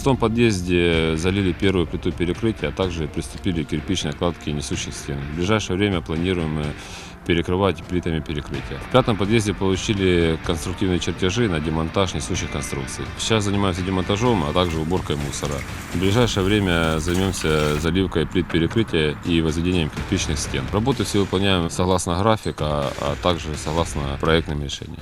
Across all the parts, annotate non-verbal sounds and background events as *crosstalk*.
шестом подъезде залили первую плиту перекрытия, а также приступили к кирпичной кладке несущих стен. В ближайшее время планируем э, перекрывать плитами перекрытия. В пятом подъезде получили конструктивные чертежи на демонтаж несущих конструкций. Сейчас занимаемся демонтажом, а также уборкой мусора. В ближайшее время займемся заливкой плит перекрытия и возведением кирпичных стен. Работы все выполняем согласно графика, а также согласно проектным решениям.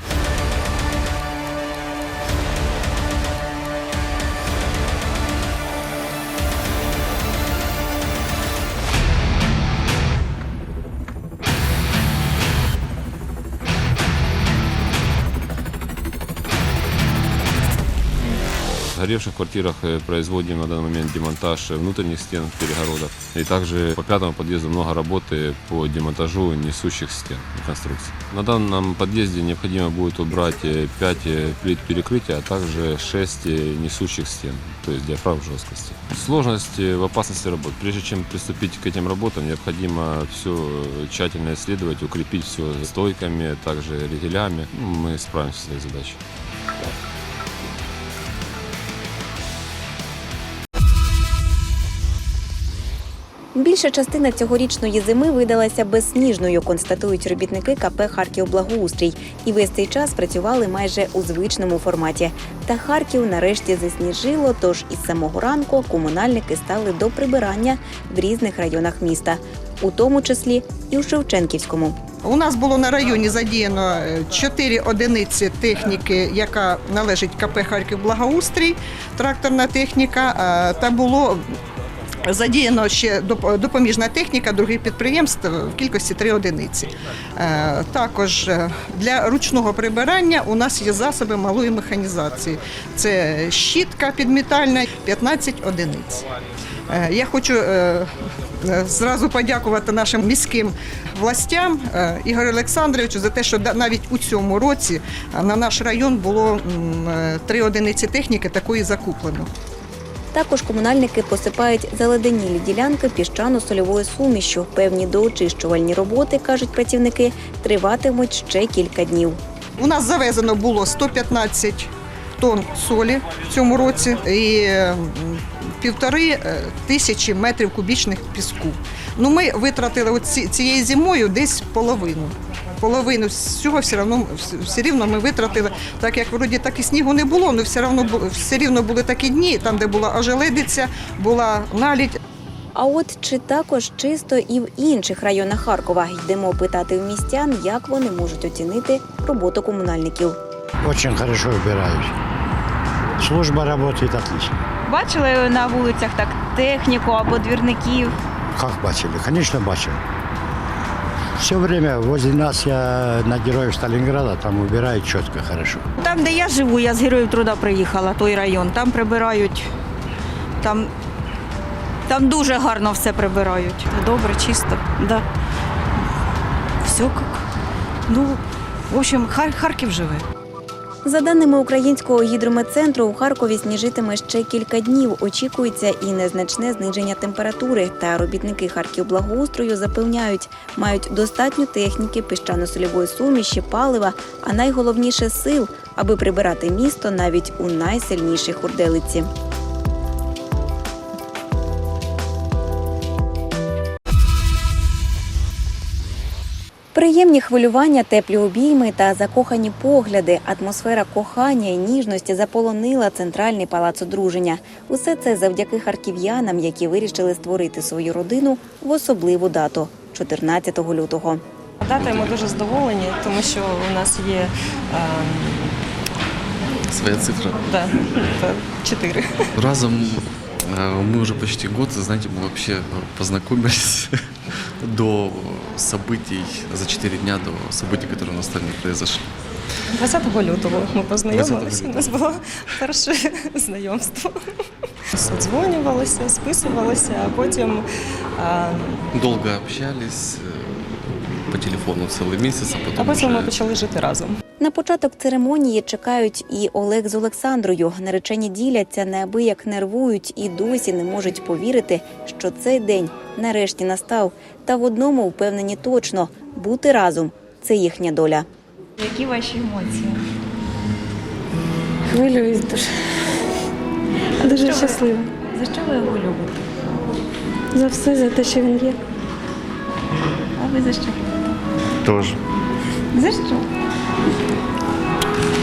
В горевших квартирах э, производим на данный момент демонтаж внутренних стен перегородок. И также по пятому подъезду много работы по демонтажу несущих стен и конструкций. На данном подъезде необходимо будет убрать 5 плит перекрытия, а также 6 несущих стен, то есть диафрагм жесткости. Сложность э, в опасности работ. Прежде чем приступить к этим работам, необходимо все тщательно исследовать, укрепить все стойками, также ригелями. Ну, Мы справимся с этой задачей. Більша частина цьогорічної зими видалася безсніжною, констатують робітники КП Харків Благоустрій. І весь цей час працювали майже у звичному форматі. Та Харків нарешті засніжило, тож із самого ранку комунальники стали до прибирання в різних районах міста, у тому числі і у Шевченківському. У нас було на районі задіяно е, чотири одиниці техніки, яка належить КП Харків Благоустрій, тракторна техніка. Та було задіяно ще допоміжна техніка других підприємств в кількості три одиниці. Е, Також е, для ручного прибирання у нас є засоби малої механізації. Це щітка підмітальна, 15 одиниць. Е, Я хочу зразу подякувати нашим міським властям Ігорю Олександровичу за те, що навіть у цьому році на наш район було три одиниці техніки такої закуплено. Також комунальники посипають заледенілі ділянки піщано-сольовою сумішю. Певні доочищувальні роботи, кажуть працівники, триватимуть ще кілька днів. У нас завезено було 115 тонн солі в цьому році і півтори е, тисячі метрів кубічних піску. Ну, ми витратили цією зимою десь половину. Половину всього все рівно, все рівно ми витратили, так як вроді так і снігу не було, але все рівно, все рівно були такі дні, там, де була ожеледиця, була налідь, А от чи також чисто і в інших районах Харкова йдемо питати в містян, як вони можуть оцінити роботу комунальників. Очень хорошо убирают. Служба работает отлично. Бачили на вулицях так техніку або двірників. Как бачили? Конечно, бачили. Все время возле нас я на Героев Сталинграда, там убирают четко, хорошо. Там, де я живу, я з героїв труда приїхала, той район. Там прибирають. Там, там дуже гарно все прибирають. Добре, чисто, да. Все как. Ну, в общем, Хар- Харків живе. За даними українського гідрометцентру, у Харкові сніжитиме ще кілька днів. Очікується і незначне зниження температури. Та робітники Харківблагоустрою запевняють, мають достатньо техніки, піщано-сольової суміші, палива, а найголовніше сил, аби прибирати місто навіть у найсильнішій хурделиці. Приємні хвилювання, теплі обійми та закохані погляди, атмосфера кохання і ніжності заполонила центральний палац одруження. Усе це завдяки харків'янам, які вирішили створити свою родину в особливу дату 14 лютого. Датою ми дуже задоволені, тому що у нас є ем, Своя цифра. да, чотири. Разом мы уже почти год, знаете, мы вообще познакомились *laughs* до событий, за 4 дня до событий, которые у нас там произошли. 20 лютого ми познайомилися. 20 У нас було перше *laughs* знайомство. Дзвонювалися, списувалися, а потім ем, Долго общались, э, по телефону целый месяц, а а потом потім ми уже... почали жити разом. На початок церемонії чекають і Олег з Олександрою. Наречені діляться, неабияк нервують і досі не можуть повірити, що цей день нарешті настав. Та в одному впевнені точно бути разом це їхня доля. Які ваші емоції? Хвилююсь дуже. Дуже щаслива. За що ви його любите? За все, за те, що він є. А ви за що? Тоже. За що?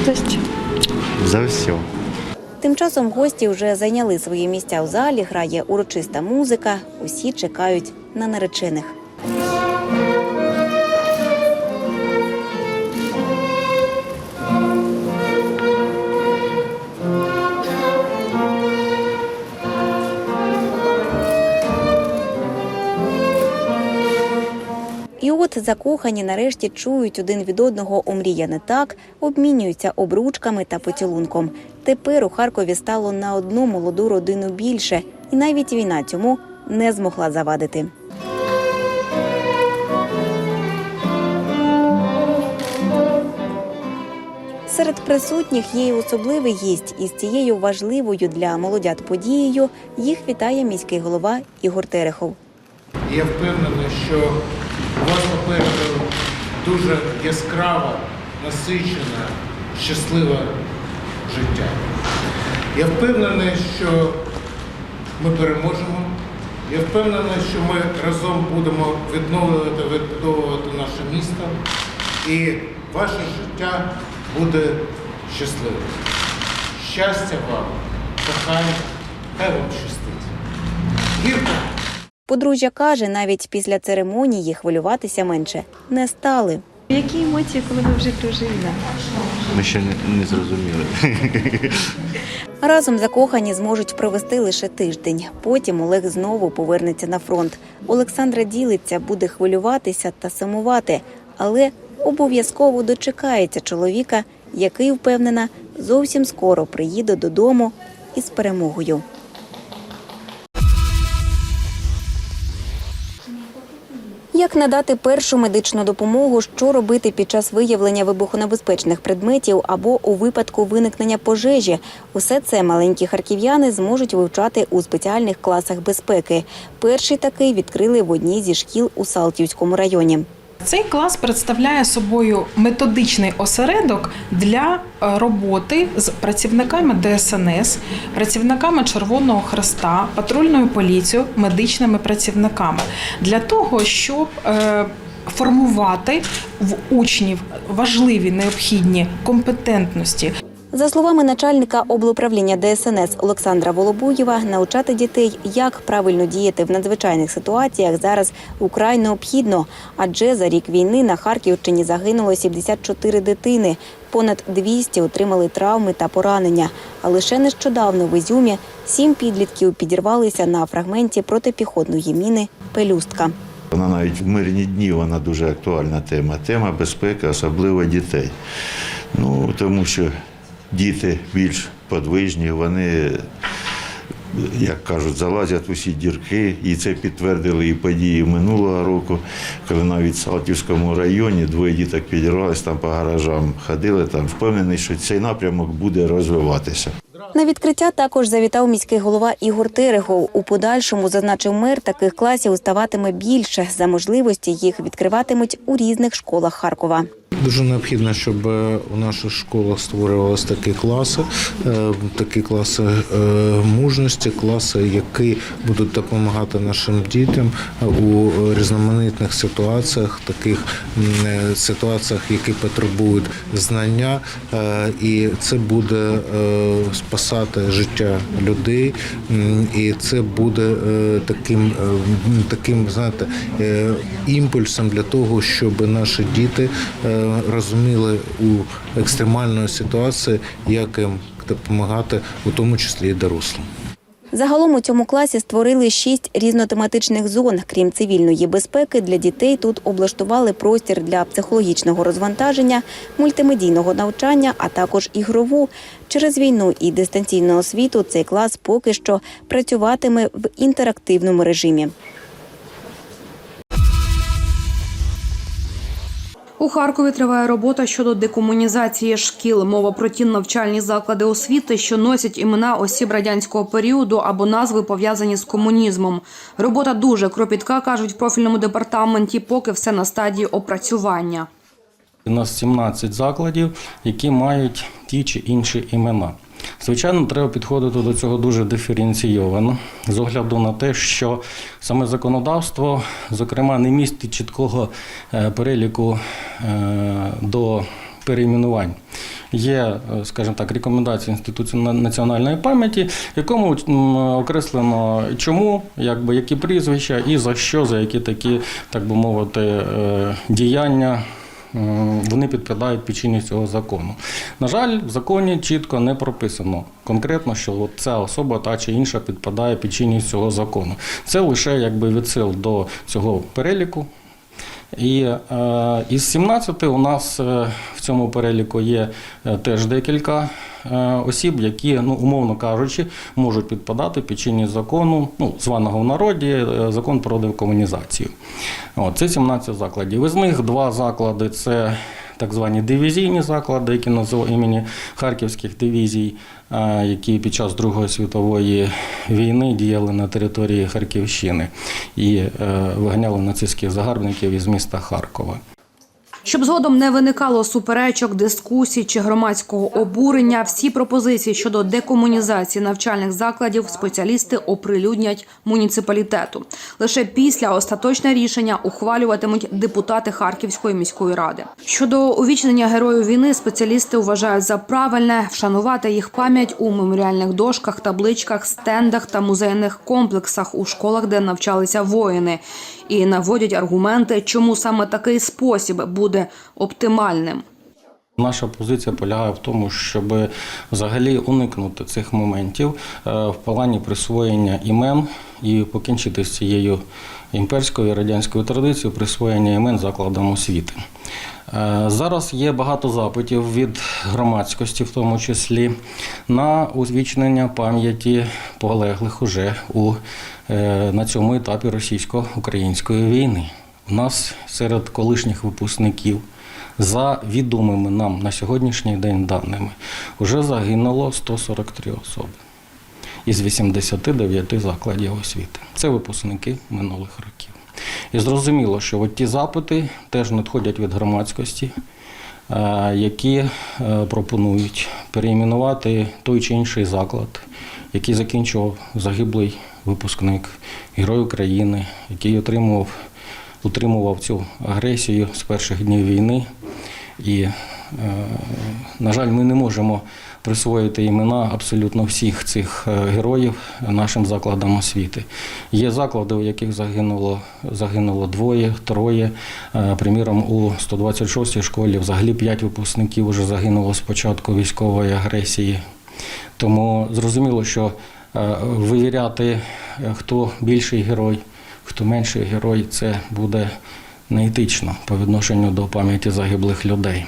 За що? За все. Тим часом гості вже зайняли свої місця у залі, грає урочиста музика. Усі чекають на наречених. Закохані нарешті чують один від одного омріяне так, обмінюються обручками та поцілунком. Тепер у Харкові стало на одну молоду родину більше, і навіть війна цьому не змогла завадити. Серед присутніх є й особливий гість, і з цією важливою для молодят подією їх вітає міський голова Ігор Терехов. Я впевнений, що у вас попереду дуже яскрава, насичена, щасливе життя. Я впевнений, що ми переможемо. Я впевнений, що ми разом будемо відновлювати, відбудовувати наше місто, і ваше життя буде щасливим. Щастя вам, кохання, хай вам щастить. Гірко! Подружжя каже, навіть після церемонії хвилюватися менше не стали. Які емоції, коли ви вже дружина? Ми ще не, не зрозуміли. Разом закохані зможуть провести лише тиждень. Потім Олег знову повернеться на фронт. Олександра ділиться, буде хвилюватися та сумувати, але обов'язково дочекається чоловіка, який впевнена зовсім скоро приїде додому із перемогою. Як надати першу медичну допомогу, що робити під час виявлення вибухонебезпечних предметів або у випадку виникнення пожежі? Усе це маленькі харків'яни зможуть вивчати у спеціальних класах безпеки. Перший такий відкрили в одній зі шкіл у Салтівському районі. Цей клас представляє собою методичний осередок для е, роботи з працівниками ДСНС, працівниками Червоного Хреста, патрульною поліцією, медичними працівниками. Для того, щоб е, формувати в учнів важливі необхідні компетентності, За словами начальника облуправління ДСНС Олександра Волобуєва, навчати дітей, як правильно діяти в надзвичайних ситуаціях, зараз украй необхідно. Адже за рік війни на Харківщині загинуло 74 дитини. Понад 200 отримали травми та поранення. А лише нещодавно в Ізюмі сім підлітків підірвалися на фрагменті протипіхотної міни Пелюстка. Вона навіть в мирні дні вона дуже актуальна тема. Тема безпеки, особливо дітей. Ну, тому що діти більш подвижні, вони, як кажуть, залазять усі дірки. І це підтвердили і події минулого року, коли навіть в Салтівському районі двоє діток підірвалися, там по гаражам ходили. Там впевнений, що цей напрямок буде розвиватися. На відкриття також завітав міський голова Ігор Терехов. У подальшому зазначив мер, таких класів ставатиме більше. За можливості їх відкриватимуть у різних школах Харкова. Дуже необхідно, щоб е, у наших школах створювалися такі класи, е, такі класи е, мужності, класи, які будуть допомагати нашим дітям у різноманітних ситуаціях, таких ситуаціях, які потребують знання, і це буде спасати життя людей, і це буде таким, таким знаєте, імпульсом для того, щоб наші діти розуміли у екстремальної ситуації, як їм допомагати, у тому числі і дорослим. Загалом у цьому класі створили шість різнотематичних зон. Крім цивільної безпеки, для дітей тут облаштували простір для психологічного розвантаження, мультимедійного навчання, а також ігрову. Через війну і дистанційну освіту цей клас поки що працюватиме в інтерактивному режимі. У Харкові триває робота щодо декомунізації шкіл. Мова про ті навчальні заклади освіти, що носять імена осіб радянського періоду або назви пов'язані з комунізмом. Робота дуже кропітка, кажуть в профільному департаменті, поки все на стадії опрацювання. У нас 17 закладів, які мають ті чи інші імена. Звичайно, треба підходити до цього дуже диференційовано, з огляду на те, що саме законодавство, зокрема, не містить чіткого е, переліку е, до перейменувань. Є, е, скажімо так, рекомендації Інституту на- національної пам'яті, в якому окреслено чому, якби, які прізвища і за що, за які такі, так би мовити, діяння вони підпадають під чинність цього закону. На жаль, в законі чітко не прописано конкретно, що от ця особа та чи інша підпадає під чинність цього закону. Це лише якби відсил до цього переліку. І е, із 17 у нас е, в цьому переліку є е, теж декілька е, осіб, які, ну, умовно кажучи, можуть підпадати під чинність закону, ну, званого в народі, е, закон про декомунізацію. От, це 17 закладів. Із них два заклади це так звані дивізійні заклади, які називають імені Харківських дивізій, е, які під час Другої світової війни діяли на території Харківщини і е, виганяли нацистських загарбників із міста Харкова. Щоб згодом не виникало суперечок, дискусій чи громадського обурення, всі пропозиції щодо декомунізації навчальних закладів спеціалісти оприлюднять муніципалітету. Лише після остаточне рішення ухвалюватимуть депутати Харківської міської ради. Щодо увічнення героїв війни, спеціалісти вважають за правильне вшанувати їх пам'ять у меморіальних дошках, табличках, стендах та музейних комплексах у школах, де навчалися воїни, і наводять аргументи, чому саме такий спосіб буде оптимальним. Наша позиція полягає в тому, щоб взагалі уникнути цих моментів е, в плані присвоєння імен і покінчити з цією імперською і радянською традицією присвоєння імен закладам освіти. Е, Зараз є багато запитів від громадськості, в тому числі, на узвічнення пам'яті полеглих уже у, е, на цьому етапі російсько-української війни. У нас серед колишніх випускників за відомими нам на сьогоднішній день даними вже загинуло 143 особи із 89 закладів освіти. Це випускники минулих років. І зрозуміло, що от ті запити теж надходять від громадськості, е, які е, пропонують переіменувати той чи інший заклад, який закінчував загиблий випускник, герой України, який отримував, утримував цю агресію з перших днів війни. І, на жаль, ми не можемо присвоїти імена абсолютно всіх цих е, героїв нашим закладам освіти. Є заклади, у яких загинуло, загинуло двоє, троє. Е, Приміром, у 126-й школі взагалі 5 випускників вже загинуло з початку військової агресії. Тому зрозуміло, що е, вивіряти, е, хто більший герой, хто менший герой, це буде неетично по відношенню до пам'яті загиблих людей.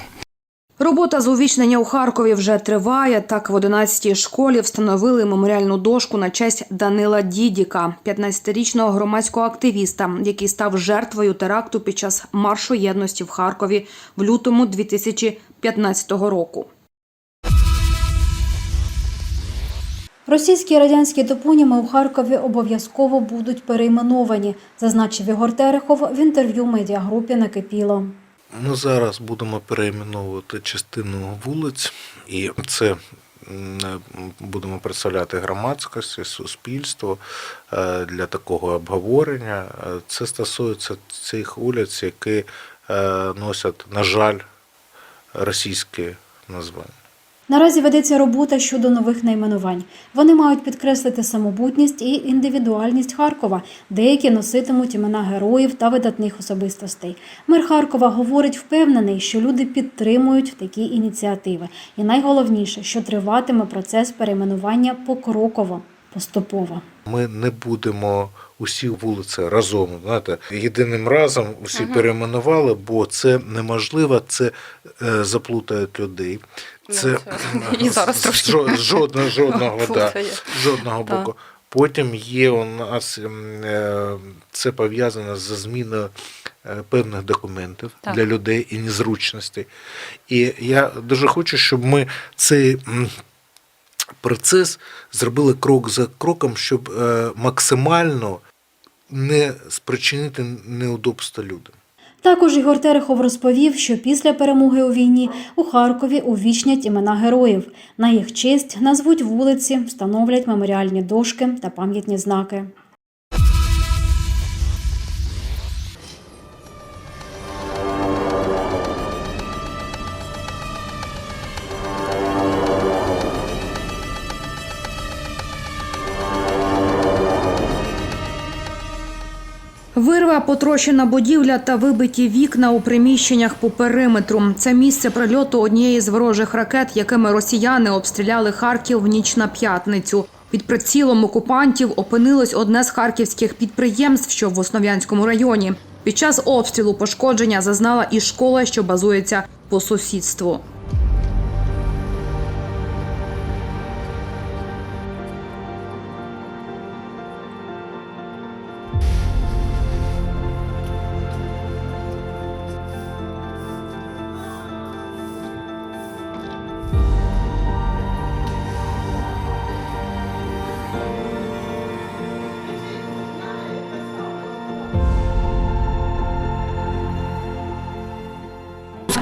Робота з увічнення у Харкові вже триває. Так, в 11-й школі встановили меморіальну дошку на честь Данила Дідіка, 15-річного громадського активіста, який став жертвою теракту під час маршу єдності в Харкові в лютому 2015 року. Російські радянські топоніми у Харкові обов'язково будуть перейменовані, зазначив Ігор Терехов в інтерв'ю медіагрупі Накипіло. Ми зараз будемо перейменовувати частину вулиць, і це м, будемо представляти громадськості, суспільство е, для такого обговорення. Е, Це стосується цих вулиць, які е, носять, на жаль, російське названня. Наразі ведеться робота щодо нових найменувань. Вони мають підкреслити самобутність і індивідуальність Харкова. Деякі носитимуть імена героїв та видатних особистостей. Мер Харкова говорить, впевнений, що люди підтримують такі ініціативи. І найголовніше, що триватиме процес перейменування покроково, поступово. Ми не будемо усі вулиці разом, знаєте, єдиним разом усі перейменували, бо це неможливо, це е, заплутають людей. Це *laughs* І зараз трошки жодного, *laughs* жодного, да, жодного боку. Потім є у нас е, це пов'язано з зміною е, певних документів Так. для людей і незручностей. І я дуже хочу, щоб ми цей процес зробили крок за кроком, щоб е, максимально не спричинити неудобства людям. Також Ігор Терехов розповів, що після перемоги у війні у Харкові увічнять імена героїв. На їх честь назвуть вулиці, встановлять меморіальні дошки та пам'ятні знаки. Вирва, потрощена будівля та вибиті вікна у приміщеннях по периметру. Це місце прильоту однієї з ворожих ракет, якими росіяни обстріляли Харків в ніч на п'ятницю. Під прицілом окупантів опинилось одне з харківських підприємств, що в Основ'янському районі. Під час обстрілу пошкодження зазнала і школа, що базується по сусідству.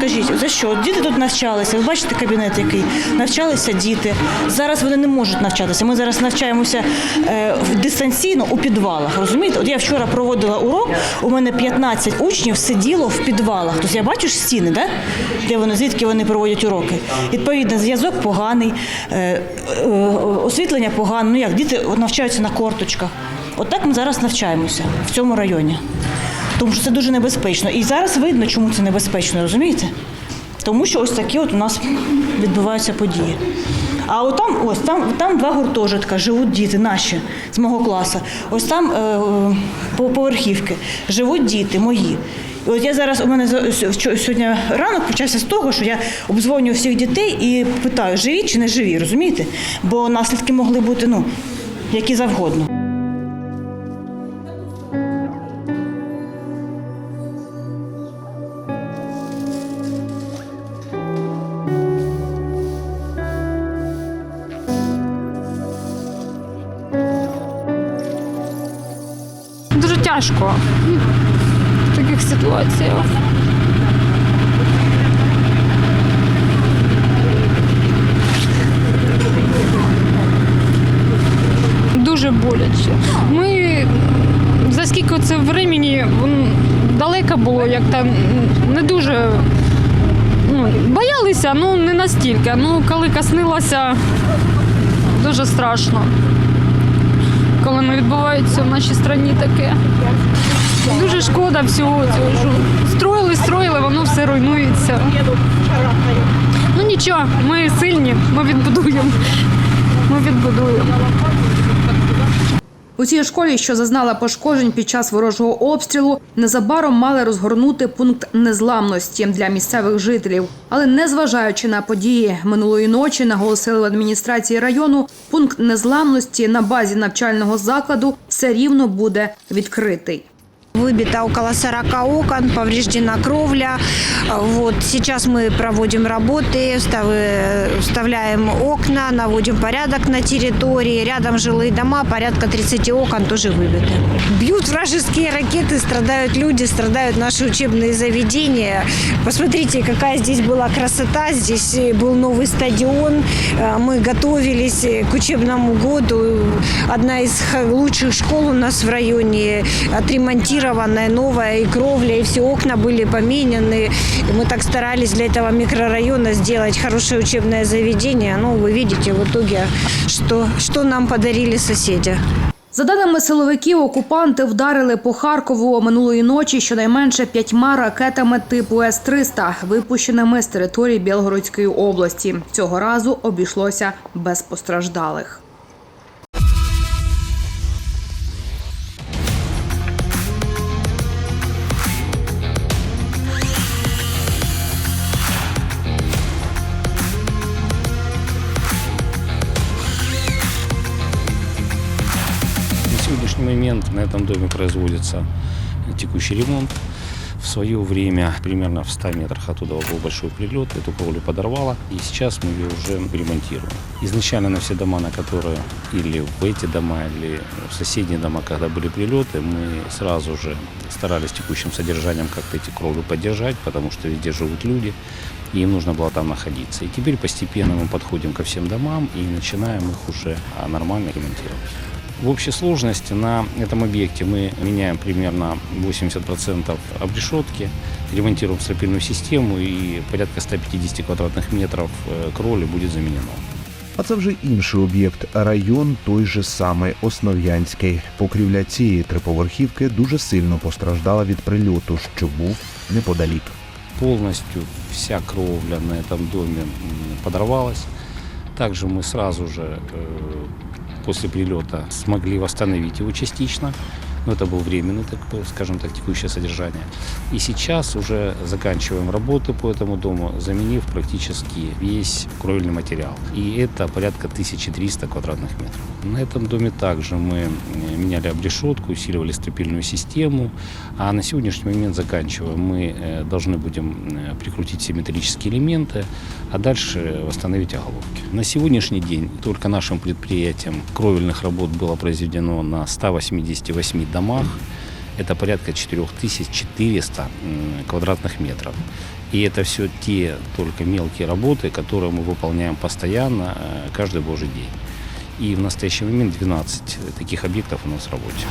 Скажіть, за що? Діти тут навчалися. Ви бачите кабінет, який навчалися діти. Зараз вони не можуть навчатися. Ми зараз навчаємося е, дистанційно у підвалах. Розумієте? От я вчора проводила урок. У мене 15 учнів сиділо в підвалах. Тобто я бачу стіни, да? де вони звідки вони проводять уроки. Відповідно, зв'язок поганий, е, е, освітлення погане. Ну як діти навчаються на корточках. От ми зараз навчаємося в цьому районі. Тому що це дуже небезпечно. І зараз видно, чому це небезпечно, розумієте? Тому що ось такі от у нас відбуваються події. А от там, ось там, там два гуртожитка, живуть діти наші з мого класу. Ось там е, по- поверхівки живуть діти мої. І от я зараз у мене сьогодні ранок почався з того, що я обдзвонюю всіх дітей і питаю, живі чи не живі, розумієте? Бо наслідки могли бути ну, які завгодно. Таких ситуаціях. Дуже боляче. Ми за скільки це времени далеко було, як там не дуже ну, боялися, ну не настільки. Ну, коли коснилося, дуже страшно коли не відбувається в нашій країні таке. Дуже шкода всього цього. Строїли, строїли, воно все руйнується. Ну нічого, ми сильні, ми відбудуємо. Ми відбудуємо. У цій школі, що зазнала пошкоджень під час ворожого обстрілу, незабаром мали розгорнути пункт незламності для місцевих жителів. Але незважаючи на події минулої ночі, наголосили в адміністрації району, пункт незламності на базі навчального закладу все рівно буде відкритий. Выбито около 40 окон, повреждена кровля. Вот сейчас мы проводим работы, встав- вставляем окна, наводим порядок на территории. Рядом жилые дома, порядка 30 окон тоже выбиты. Бьют вражеские ракеты, страдают люди, страдают наши учебные заведения. Посмотрите, какая здесь была красота. Здесь э, был новый стадион. Э, Мы готовились э, к учебному году. Одна из лучших школ у нас в районе отремонтированная, новая, и кровля, и все окна были поменены. И мы так старались для этого микрорайона сделать хорошее учебное заведение. Ну, вы видите в итоге, что, что нам подарили соседи. За даними силовиків, окупанти вдарили по Харкову минулої ночі щонайменше п'ятьма ракетами типу С-300, випущеними з території Білгородської області. Цього разу обійшлося без постраждалих. Момент на этом доме производится текущий ремонт. В свое время, примерно в 100 метрах оттуда был большой прилет, эту кровлю подорвало, и сейчас мы ее уже ремонтируем. Изначально на все дома, на которые или в эти дома, или в соседние дома, когда были прилеты, мы сразу же старались текущим содержанием как-то эти кровли поддержать, потому что везде живут люди, и им нужно было там находиться. И теперь постепенно мы подходим ко всем домам и начинаем их уже а, нормально ремонтировать. В общей сложности на этом объекте мы меняем примерно 80% обрешетки, ремонтируем стропильную систему и порядка 150 квадратных метров э, кровли будет заменено. А це вже інший об'єкт, район той же самий Основ'янський. Покрівля цієї триповерхівки дуже сильно постраждала від прильоту, що був неподалік. Полностью вся кровля на этом доме м, подорвалась. Также мы сразу же э, после прилета смогли восстановить его частично. Но это был временный, такой, скажем так, текущее содержание. И сейчас уже заканчиваем работы по этому дому, заменив практически весь кровельный материал. И это порядка 1300 квадратных метров. На этом доме также мы э, меняли обрешетку, усиливали стропильную систему. А на сегодняшний момент заканчиваем. Мы э, должны будем э, прикрутить все металлические элементы, а дальше восстановить оголовки. На сегодняшний день только нашим предприятием кровельных работ было произведено на 188 домах. Это порядка 4400 м, квадратных метров. И это все те только мелкие работы, которые мы выполняем постоянно, э, каждый божий день. И в настоящий момент 12 таких объектов у нас в работе.